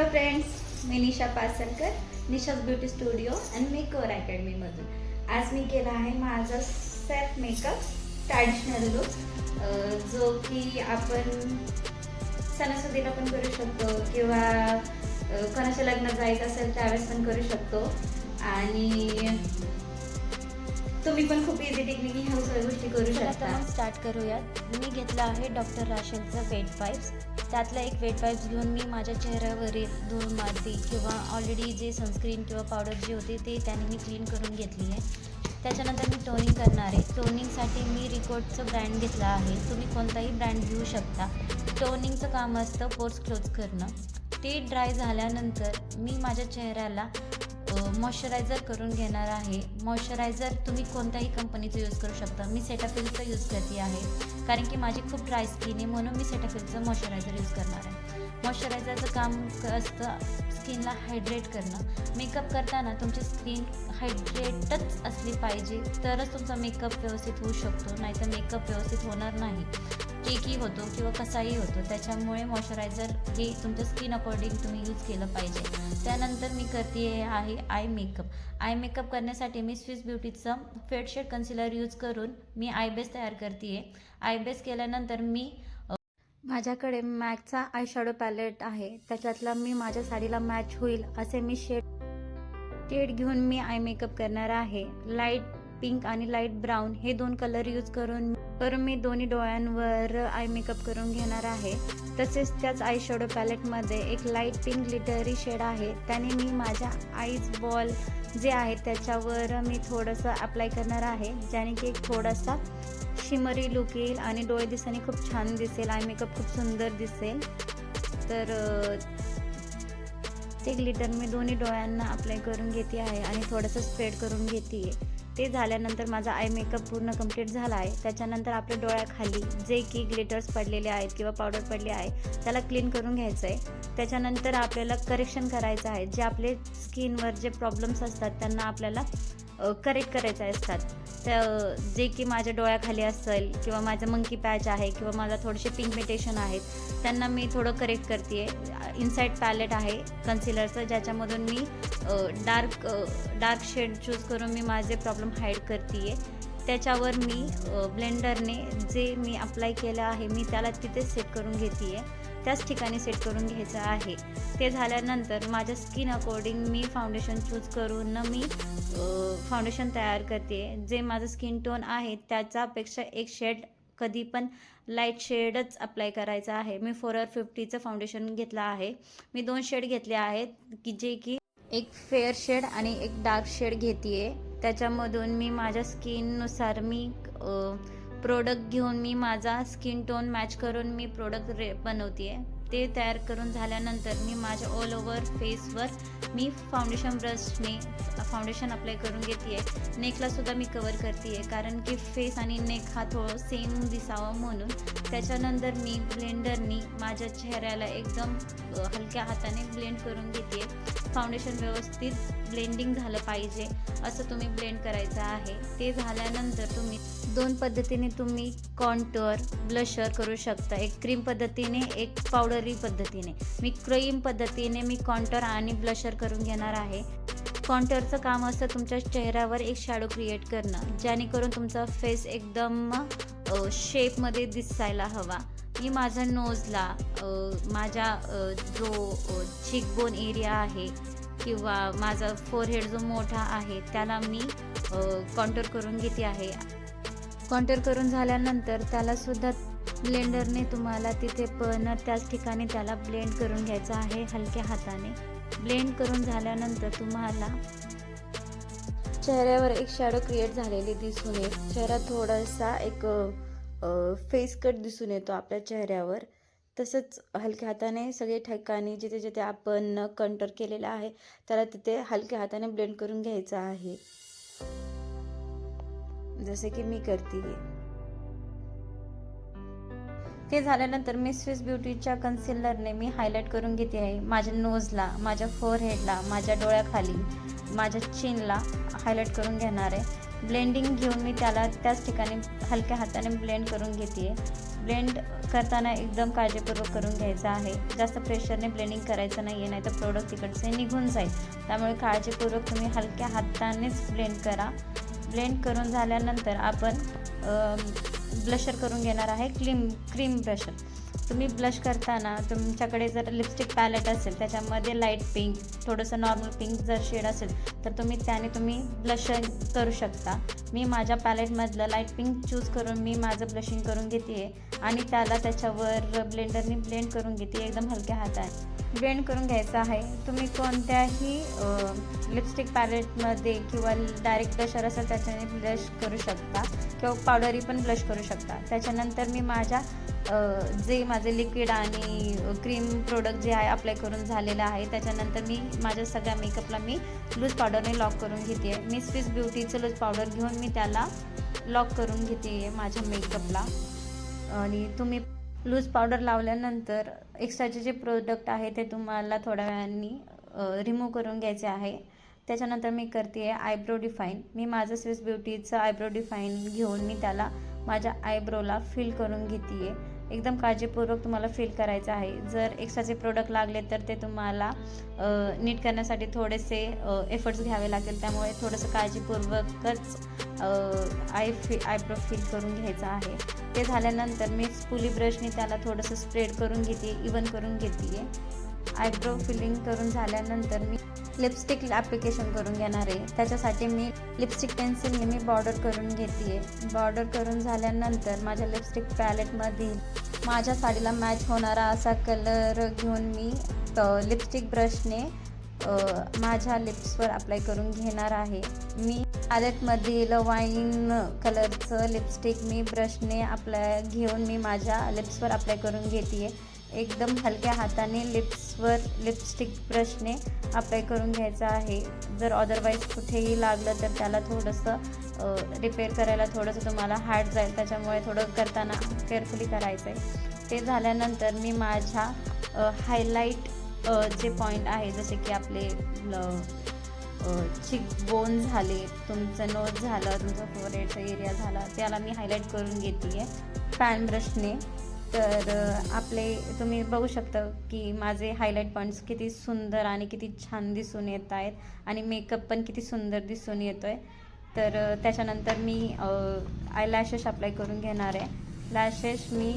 Hello friends me Nisha Pasalkar Nisha's beauty studio and makeover अकॅडमीमधून आज मी केला आहे माझा सेल्फ मेकअप ट्रॅडिशनल लुक जो की आपण सणासुदीला पण करू शकतो किंवा कोणाच्या लग्नात जायचं असेल त्यावेळेस पण करू शकतो. आणि तुम्ही पण खूप इझी टेक्निकनी ह्या सगळ्या गोष्टी करू शकता. स्टार्ट करूयात. मी घेतलं आहे डॉक्टर राशेलचं वेट पाईप्स त्यातला एक वेट वाईप्स घेऊन मी माझ्या चेहऱ्यावरील धूळ माती किंवा ऑलरेडी जे सनस्क्रीन किंवा पावडर जे होते ते त्याने मी क्लीन करून घेतली आहे. त्याच्यानंतर मी टोनिंग करणार आहे. टोनिंगसाठी मी रिकॉर्डचं ब्रँड घेतला आहे. तुम्ही कोणताही ब्रँड घेऊ शकता. टोनिंगचं काम असतं पोर्स क्लोज करणं. ते ड्राय झाल्यानंतर मी माझ्या चेहऱ्याला मॉइश्चरायझर करून घेणार आहे. मॉइश्चरायझर तुम्ही कोणत्याही कंपनीचं यूज करू शकता. मी सेटाफिलचं यूज करते आहे. कारण की माझी खूप ड्राय स्किन आहे म्हणून मी सेटाफिलचं मॉइश्चरायझर यूज करणार आहे. मॉइश्चरायझरचं काम क- असतं स्किनला हायड्रेट करणं. मेकअप करताना तुमची स्किन हायड्रेटच असली पाहिजे. तरच तुमचा मेकअप व्यवस्थित होऊ शकतो नाहीतर मेकअप व्यवस्थित होणार नाही. केकी होतो किंवा कसाही होतो त्याच्यामुळे मॉइश्चरायझर हे तुमच्या स्किन अकॉर्डिंग तुम्ही यूज केलं पाहिजे. त्यानंतर मी करते आहे आय मेकअप आय मेकअप करण्यासाठी मी स्विस ब्युटीचं फेड शेड कन्सिलर यूज करून मी आय बेस तयार करते आहे आय बेस केल्यानंतर मी माझ्याकडे मॅकचा आय शॅडो पॅलेट आहे. त्याच्यातला मी माझ्या साडीला मॅच होईल असे मी शेड शेड घेऊन मी आय मेकअप करणार आहे. लाइट पिंक आणि लाइट ब्राऊन हे दोन कलर यूज करून तर मी दोन्ही डोळ्यांवर आय मेकअप करून घेणार आहे. तसेच त्याच आय शॅडो पॅलेटमध्ये एक लाइट पिंक ग्लिटरी शेड आहे. त्याने मी माझ्या आईज बॉल जे आहे त्याच्यावर मी थोडंसं अप्लाय करणार आहे. ज्याने की एक थोडासा शिमरी लुक येईल आणि डोळे दिसणे खूप छान दिसेल. आय मेकअप खूप सुंदर दिसेल. तर ते ग्लिटर मी दोन्ही डोळ्यांना अप्लाय करून घेते आहे आणि थोडंसं स्प्रेड करून घेते आहे. ते झाल्यानंतर माझा आय मेकअप पूर्ण कंप्लीट झाला आहे. त्याच्यानंतर आपल्या डोळ्याखाली जे की ग्लिटर्स पडलेले आहेत किंवा पावडर पडले आहे त्याला क्लीन करून घ्यायचं आहे त्याच्यानंतर आपल्याला करेक्शन करायचं आहे. जे आपले स्किनवर जे प्रॉब्लेम्स असतात त्यांना आपल्याला करेक्ट करायचे असतात. तर जे की माझ्या डोळ्याखाली असेल किंवा माझं मंकी पॅच आहे किंवा माझा थोडेसे पिगमेंटेशन आहेत त्यांना मी थोडं करेक्ट करते आहे इनसाईड पॅलेट आहे कन्सिलरचं ज्याच्यामधून मी डार्क डार्क शेड चूज करून मी माझे प्रॉब्लेम हाईड करते आहे त्याच्यावर मी ब्लेंडरने जे मी अप्लाय केलं आहे मी त्याला तिथे सेट करून घेते आहे त्याच ठिकाणी सेट करून घ्यायचं आहे. ते झाल्यानंतर माझ्या स्किन अकॉर्डिंग मी फाउंडेशन चूज करून मी फाउंडेशन तयार करते जे माझं स्किन टोन आहे त्याच्यापेक्षा एक शेड कधी पण लाइट शेडच अप्लाय करायचा आहे. मी फोर आर फिफ्टीचं फाउंडेशन घेतलं आहे. मी दोन शेड घेतले आहेत की जे की एक फेअर शेड आणि एक डार्क शेड घेते त्याच्यामधून मी माझ्या स्किननुसार मी प्रोडक्ट घेऊन मी माझा स्किन टोन मॅच करून मी प्रोडक्ट रे बनवते ते तयार करून झाल्यानंतर मी माझ्या ऑल ओव्हर फेसवर मी फाउंडेशन ब्रशने फाउंडेशन अप्लाय करून घेते आहे नेकलासुद्धा मी कवर करते कारण की फेस आणि नेक हा थोडं सेम दिसावा म्हणून. त्याच्यानंतर मी ब्लेंडरनी माझ्या चेहऱ्याला एकदम हलक्या हाताने ब्लेंड करून घेते फाउंडेशन व्यवस्थित ब्लेंडिंग झालं पाहिजे असं तुम्ही ब्लेंड करायचं आहे. ते झाल्यानंतर तुम्ही दोन पद्धतीने तुम्ही कॉन्टोर ब्लशर करू शकता. एक क्रीम पद्धतीने एक पावडरी पद्धतीने. मी क्रीम पद्धतीने मी कॉन्टोर आणि ब्लशर करून घेणार आहे. कॉन्टरचं काम असतं तुमच्या चेहऱ्यावर एक शॅडो क्रिएट करणं जेणेकरून तुमचा फेस एकदम शेपमध्ये दिसायला हवा. मी माझ्या नोजला माझ्या जो चिकबोन एरिया आहे किंवा माझा फोरहेड जो मोठा आहे त्याला मी कॉन्टर करून घेते आहे. कॉन्टर करून झाल्यानंतर त्यालासुद्धा ब्लेंडरने तुम्हाला तिथे पण त्याच ठिकाणी त्याला ब्लेंड करून घ्यायचं आहे हलक्या हाताने. ब्लेंड करून झाल्यानंतर तुम्हाला चेहऱ्यावर एक शॅडो क्रिएट झालेली दिसून येईल. चेहरा थोडासा एक फेस कट दिसून येतो आपल्या चेहऱ्यावर. तसंच हलक्या हाताने सगळे ठिकाणी जिथे जिथे आपण कंटर केलेला आहे त्याला तिथे हलक्या हाताने ब्लेंड करून घ्यायचं आहे. जसे की मी करते ते झाल्यानंतर मी फेस ब्युटीच्या कन्सिलरने मी हायलाईट करून घेते आहे. माझ्या नोजला माझ्या फोरहेडला माझ्या डोळ्याखाली माझ्या चिनला हायलाईट करून घेणार आहे. ब्लेंडिंग घेऊन मी त्याला त्याच ठिकाणी हलक्या हाताने ब्लेंड करून घेते. ब्लेंड करताना एकदम काळजीपूर्वक करून घ्यायचं आहे. जास्त प्रेशरने ब्लेंडिंग करायचं नाही आहे नाही तर प्रोडक्ट तिकडचे निघून जाईल. त्यामुळे काळजीपूर्वक तुम्ही हलक्या हातानेच ब्लेंड करा. ब्लेंड करून झाल्यानंतर आपण ब्लशर करून घेणार आहे क्लीम क्रीम ब्लशर तुम्ही ब्लश करताना तुमच्याकडे जर लिपस्टिक पॅलेट असेल त्याच्यामध्ये लाइट पिंक थोडंसं नॉर्मल पिंक जर शेड असेल तर तुम्ही त्याने तुम्ही ब्लश करू शकता. मी माझ्या पॅलेटमधलं लाइट पिंक चूज करून मी माझं ब्लशिंग करून घेते आहे आणि त्याला त्याच्यावर ब्लेंडरने ब्लेंड करून घेते एकदम हलक्या हाताने. ब्लेंड करून घ्यायचं आहे. तुम्ही कोणत्याही लिपस्टिक पॅलेटमध्ये किंवा डायरेक्ट ब्लशर असेल त्याच्याने ब्लश करू शकता. किंवा पावडरी पण ब्लश करू शकता. त्याच्यानंतर मी माझ्या जे माझे लिक्विड आणि क्रीम प्रोडक्ट जे आहे अप्लाय करून झालेलं आहे त्याच्यानंतर मी माझ्या सगळ्या मेकअपला मी लूज पावडरने लॉक करून घेते आहे मी स्विस ब्युटीचं लूज पावडर घेऊन मी त्याला लॉक करून घेते आहे माझ्या मेकअपला आणि तुम्ही लूज पावडर लावल्यानंतर एक्स्ट्राचे जे प्रोडक्ट आहे ते तुम्हाला थोड्या वेळाने रिमूव्ह करून घ्यायचे आहे. त्याच्यानंतर मी करते आहे आयब्रो डिफाईन मी माझं स्विस ब्युटीचं आयब्रो डिफाईन घेऊन मी त्याला माझ्या आयब्रोला फिल करून घेते आहे एकदम काळजीपूर्वक तुम्हाला फिल करायचं आहे. जर एक्स्ट्राचे प्रोडक्ट लागले तर ते तुम्हाला नीट करण्यासाठी थोडेसे एफर्ट्स घ्यावे लागतील. त्यामुळे थोडंसं काळजीपूर्वकच आय फि आयब्रो फिल करून घ्यायचं आहे. ते झाल्यानंतर मी स्पुली ब्रशने त्याला थोडंसं स्प्रेड करून घेते इवन करून घेते आयब्रो फिलिंग करून झाल्यानंतर मी लिपस्टिक ॲप्लिकेशन करून घेणार आहे. त्याच्यासाठी मी लिपस्टिक पेन्सिलने मी बॉर्डर करून घेते बॉर्डर करून झाल्यानंतर माझ्या लिपस्टिक पॅलेटमधील माझ्या साडीला मॅच होणारा असा कलर घेऊन मी लिपस्टिक ब्रशने माझ्या लिप्सवर अप्लाय करून घेणार आहे. मी पॅलेटमधील वाईन कलरचं लिपस्टिक मी ब्रशने अप्लाय घेऊन मी माझ्या लिप्सवर अप्लाय करून घेते आहे एकदम हलक्या हाताने लिप्सवर लिपस्टिक ब्रशने अप्लाय करून घ्यायचं आहे. जर अदरवाईज कुठेही लागलं तर त्याला थोडंसं रिपेअर करायला थोडंसं तुम्हाला हार्ड जाईल. त्याच्यामुळे थोडं करताना केअरफुली करायचं आहे ते झाल्यानंतर मी माझ्या हायलाईट जे पॉईंट आहे जसे की आपले चिक बोन झाले तुमचं नोज झालं तुमचं फोरहेडचा एरिया झाला त्याला मी हायलाईट करून घेते आहे पॅन ब्रशने तर आपले तुम्ही बघू शकता की माझे हायलाईट पॉईंट्स किती सुंदर आणि किती छान दिसून येत आहेत आणि मेकअप पण किती सुंदर दिसून येतो आहे तर त्याच्यानंतर मी आय लॅशेस अप्लाय करून घेणार आहे. लॅशेस मी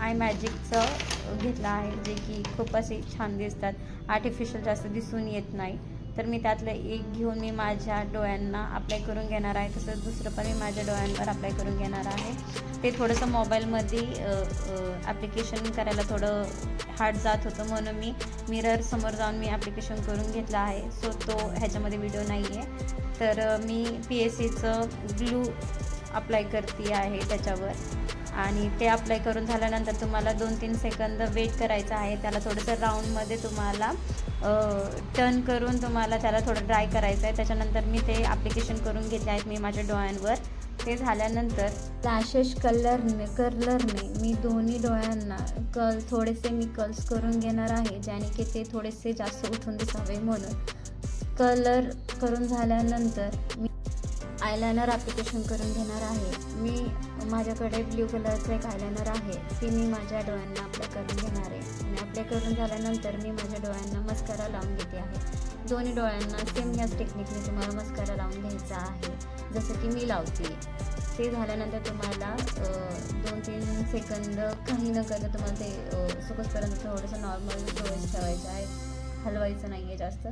आय मॅजिकचं घेतलं आहे जे की खूप असे छान दिसतात. आर्टिफिशियल जास्त दिसून येत नाही. तर मी त्यातलं एक घेऊन मी माझ्या डोळ्यांना अप्लाय करून घेणार आहे. तसंच दुसरं पण मी माझ्या डोळ्यांवर अप्लाय करून घेणार आहे. ते थोडंसं मोबाईलमध्ये ॲप्लिकेशन करायला थोडं हार्ड जात होतं. म्हणून मी मिरर समोर जाऊन मी ॲप्लिकेशन करून घेतलं आहे. सो तो ह्याच्यामध्ये व्हिडिओ नाही आहे तर मी पी एस सीचं ग्लू अप्लाय करते आहे त्याच्यावर. आणि ते अप्लाय करून झाल्यानंतर तुम्हाला दोन तीन सेकंद वेट करायचं आहे. त्याला थोडंसं राऊंडमध्ये तुम्हाला टर्न करून तुम्हाला त्याला थोडं ड्राय करायचं आहे त्याच्यानंतर मी ते ॲप्लिकेशन करून घेतले आहेत मी माझ्या डोळ्यांवर. ते झाल्यानंतर लॅशेस कलरने कलरने मी दोन्ही डोळ्यांना कल थोडेसे मी कल्स करून घेणार आहे ज्याने की ते थोडेसे जास्त उठून दिसावे म्हणून. कलर करून झाल्यानंतर मी आयलायनर ॲप्लिकेशन करून घेणार आहे. मी माझ्याकडे ब्ल्यू कलरचं एक आयलायनर आहे ते मी माझ्या डोळ्यांना अप्लाय करून घेणार आहे. आणि अप्लाय करून झाल्यानंतर मी माझ्या डोळ्यांना मस्कारा लावून घेते आहे. दोन्ही डोळ्यांना सेम याच टेक्निकने तुम्हाला मस्कारा लावून घ्यायचा आहे. जसं की मी लावते ते झाल्यानंतर तुम्हाला दोन तीन सेकंद काही न करता तुम्हाला ते सुकसपर्यंत थोडंसं नॉर्मल थोडंसं ठेवायचं आहे. हलवायचं नाही आहे जास्त.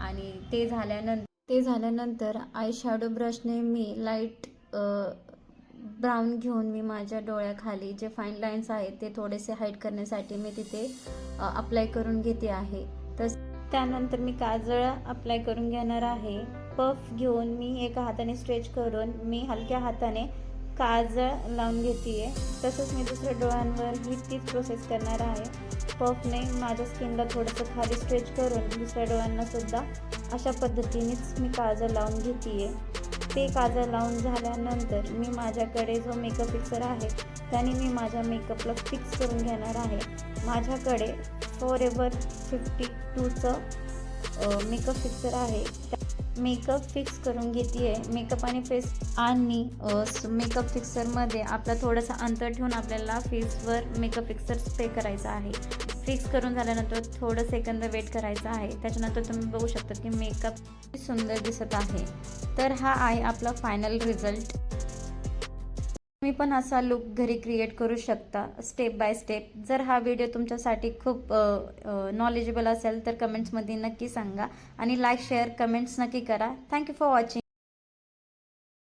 आणि ते झाल्यानंतर ते झाल्यानंतर आय शॅडो ब्रशने मी लाइट ब्राऊन घेऊन मी माझ्या डोळ्याखाली जे फाईन लाईन्स आहेत ते थोडेसे हाईट करण्यासाठी मी तिथे अप्लाय करून घेते आहे. तस त्यानंतर मी काजळ अप्लाय करून घेणार आहे. पफ घेऊन मी एका हाताने स्ट्रेच करून मी हलक्या हाताने काजळ लावून घेते तसंच मी दुसऱ्या डोळ्यांवर ही तीच प्रोसेस करणार आहे. पफने माझ्या स्किनला थोडंसं खाली स्ट्रेच करून दुसऱ्या डोळ्यांना सुद्धा अशा पद्धतीनेच मी काजळ लावून घेते ते काजळ लावून झाल्यानंतर मी माझ्याकडे जो मेकअप फिक्सर आहे त्याने मी माझ्या मेकअपला फिक्स करून घेणार आहे. माझ्याकडे फॉर एव्हर फिफ्टी टूचं मेकअप फिक्सर आहे. मेकअप फिक्स करून घेते आहे मेकअप आणि फेस आणि मेकअप फिक्सरमध्ये आपला थोडंसं अंतर ठेवून आपल्याला फेसवर मेकअप फिक्सर स्प्रे करायचा आहे. फिक्स करून झाल्यानंतर थोडं सेकंद वेट करायचं आहे. त्याच्यानंतर तुम्ही बघू शकता की मेकअप सुंदर दिसत आहे. तर हा आहे आपला फायनल रिझल्ट तुम्ही पण असा लुक घरी क्रिएट करू शकता स्टेप बाय स्टेप जर हा व्हिडिओ तुमच्यासाठी खूप नॉलेजेबल असेल तर कमेंट्समध्ये नक्की सांगा. आणि लाईक शेअर कमेंट्स नक्की करा. Thank you for watching